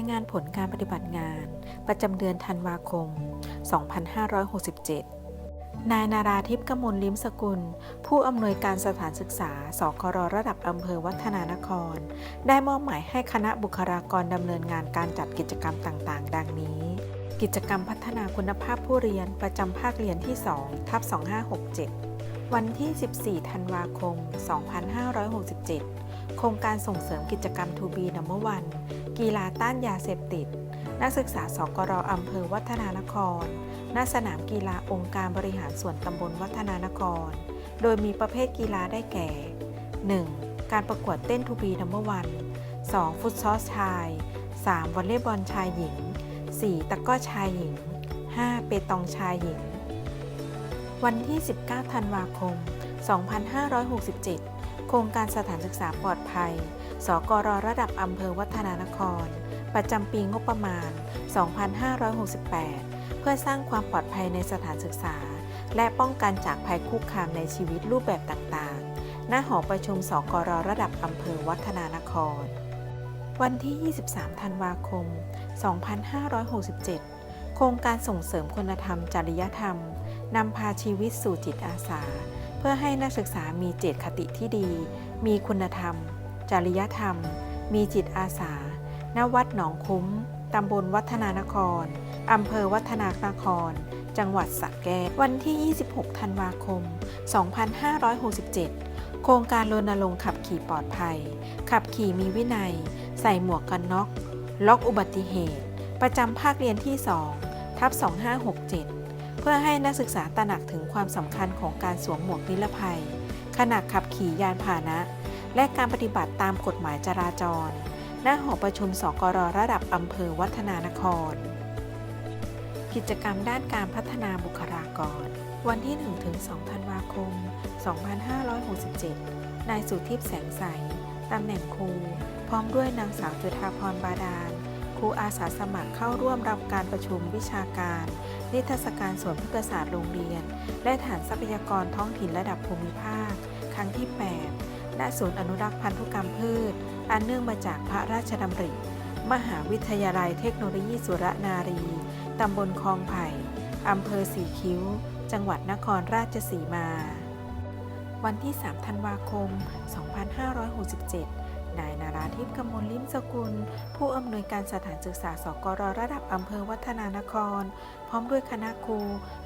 ายงานผลการปฏิบัติงาน ประจำเดือนธันวาคม 2567 นายนาราทิพย์กมลลิ้มสกุล ผู้อำนวยการสถานศึกษาสครระดับอำเภอวัฒนานคร ได้มอบหมายให้คณะบุคลากรดำเนินงานการจัดกิจกรรมต่างๆ ดังนี้ กิจกรรมพัฒนาคุณภาพผู้เรียนประจำภาคเรียนที่ 2 ทับ 2567 วันที่ 14 ธันวาคม 2567โครงการส่งเสริมกิจกรรม To be Number One กีฬาต้านยาเสพติด นักศึกษาสกรอำเภอวัฒนานคร ณ สนามกีฬาองค์การบริหารส่วนตำบลวัฒนานคร โดยมีประเภทกีฬาได้แก่ 1. การประกวดเต้น To be Number One 2. ฟุตซอลชาย 3. วอลเลย์บอลชายหญิง 4. ตะก้อชายหญิง 5. เปตองชายหญิง วันที่ 19 ธันวาคม 2567 โครงการสถานศึกษาปลอดภัย สกรระดับอำเภอวัฒนานคร ประจำปีงบประมาณ 2568 เพื่อสร้างความปลอดภัยในสถานศึกษา และป้องกันจากภัยคุกคามในชีวิตรูปแบบต่างๆ ณ หอประชุมสกรระดับอำเภอวัฒนานคร วันที่ 23 ธันวาคม 2567 โครงการส่งเสริมคุณธรรม จริยธรรมนำพาชีวิตสู่จิตอาสา เพื่อให้นักศึกษามีเจตคติที่ดี มีคุณธรรม จริยธรรม มีจิตอาสา ณ วัดหนองคุ้ม ตำบลวัฒนานคร อำเภอวัฒนานคร จังหวัดสระแก้ว วันที่ 26 ธันวาคม 2567 โครงการรณรงค์ขับขี่ปลอดภัย ขับขี่มีวินัย ใส่หมวกกันน็อก ล็อกอุบัติเหตุ ประจำภาคเรียนที่ 2 ทับ 2567 เพื่อให้นักศึกษาตระหนักถึงความสำคัญของการสวมหมวกนิรภัยขณะขับขี่ยานพาหนะ และการปฏิบัติตามกฎหมายจราจรณหอประชุมสกรระดับอำเภอวัฒนานคร กิจกรรมด้านการพัฒนาบุคลากร วันที่ 1-2 ธันวาคม 2567 นายสุทิพย์แสงใส ตำแหน่งครู พร้อมด้วยนางสาวจุฑาพรบาดาลครูอาสาสมัครเข้าร่วมรับการประชุมวิชาการ นิทรรศการสวนพฤกษศาสตร์โรงเรียน และฐานทรัพยากรท้องถิ่นระดับภูมิภาค ครั้งที่ 8 ณศูนย์อนุรักษ์พันธุกรรมพืช อันเนื่องมาจากพระราชดำริ มหาวิทยาลัยเทคโนโลยีสุรนารี ตำบลคลองไผ่ อำเภอสีคิ้ว จังหวัดนครราชสีมา วันที่ 3 ธันวาคม 2567 นายนาราทิพย์กมลลิ้มสกุล ผู้อำนวยการสถานศึกษาสกรระดับอำเภอวัฒนานคร พร้อมด้วยคณะครู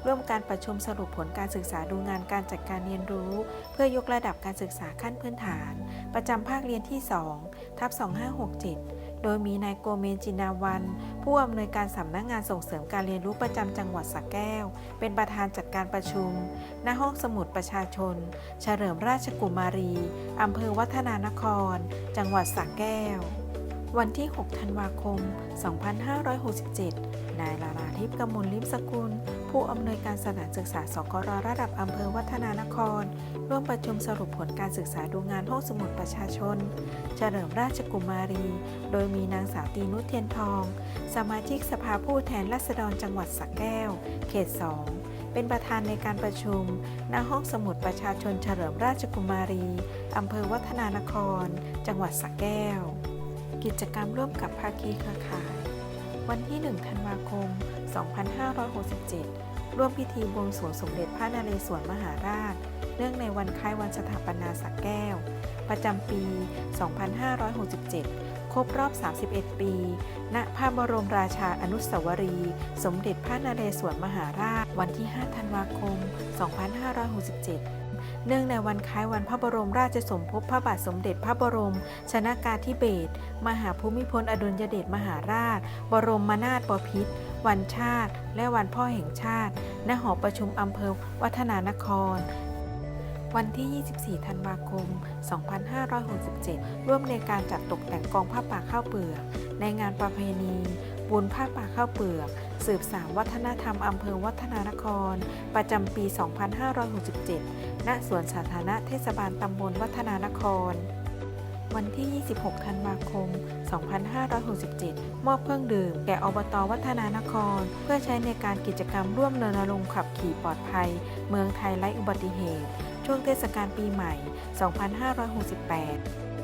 ร่วมการประชุมสรุปผลการศึกษาดูงานการจัดการเรียนรู้ เพื่อยกระดับการศึกษาขั้นพื้นฐาน ประจำภาคเรียนที่ 2 ทับ 2567 โดยมีนายโกเมนจินาวัน ผู้อำนวยการสำนักงานส่งเสริมการเรียนรู้ประจำจังหวัดสระแก้ว เป็นประธานจัดการประชุม ณ ห้องสมุดประชาชน เฉลิมราชกุมารี อำเภอวัฒนานคร จังหวัดสระแก้ว วันที่ 6 ธันวาคม 2567 นายลาลาทิพย์กมลลิมสกุล ผู้อำนวยการสถานศึกษาสกรระดับอำเภอวัฒนานคร ร่วมประชุมสรุปผลการศึกษาดูงานห้องสมุดประชาชน เฉลิมราชกุมารี โดยมีนางสาวตีนุชเทียนทอง สมาชิกสภาผู้แทนราษฎรจังหวัดสระแก้ว เขต 2 เป็นประธานในการประชุม ณ ห้องสมุดประชาชนเฉลิมราชกุมารี อำเภอวัฒนานคร จังหวัดสระแก้ว กิจกรรมร่วมกับภาคีเครือข่าย วันที่ 1 ธันวาคม 2567 ร่วมพิธีบวงสรวงสมเด็จพระนเรศวรมหาราช เนื่องในวันคล้ายวันสถาปนาสักแก้ว ประจำปี 2567 ครบรอบ 31 ปี ณ พระบรมราชาอนุสาวรีย์สมเด็จพระนเรศวรมหาราช วันที่ 5 ธันวาคม 2567 เนื่องในวันคล้ายวันพระบรมราชสมภพพระบาทสมเด็จพระบรม ชนากาธิเบศรมหาภูมิพลอดุลยเดชมหาราช บรมนาถบพิตรวันชาติ และวันพ่อแห่งชาติ ณ หอประชุมอำเภอวัฒนานคร วันที่ 24 ธันวาคม 2567 ร่วมในการจัดตกแต่งกองผ้าป่าข้าวเปลือก ในงานประเพณี บุญผ้าป่าข้าวเปลือก สืบสานวัฒนธรรมอำเภอวัฒนานคร ประจำปี 2567 ณ สวนสาธารณะเทศบาลตำบลวัฒนานคร วันที่ 26 ธันวาคม 2567 มอบเครื่องดื่ม แก่อบตวัฒนานคร เพื่อใช้ในการกิจกรรมร่วมรณรงค์ขับขี่ปลอดภัย เมืองไทยไร้อุบัติเหตุ ช่วงเทศกาลปีใหม่ 2568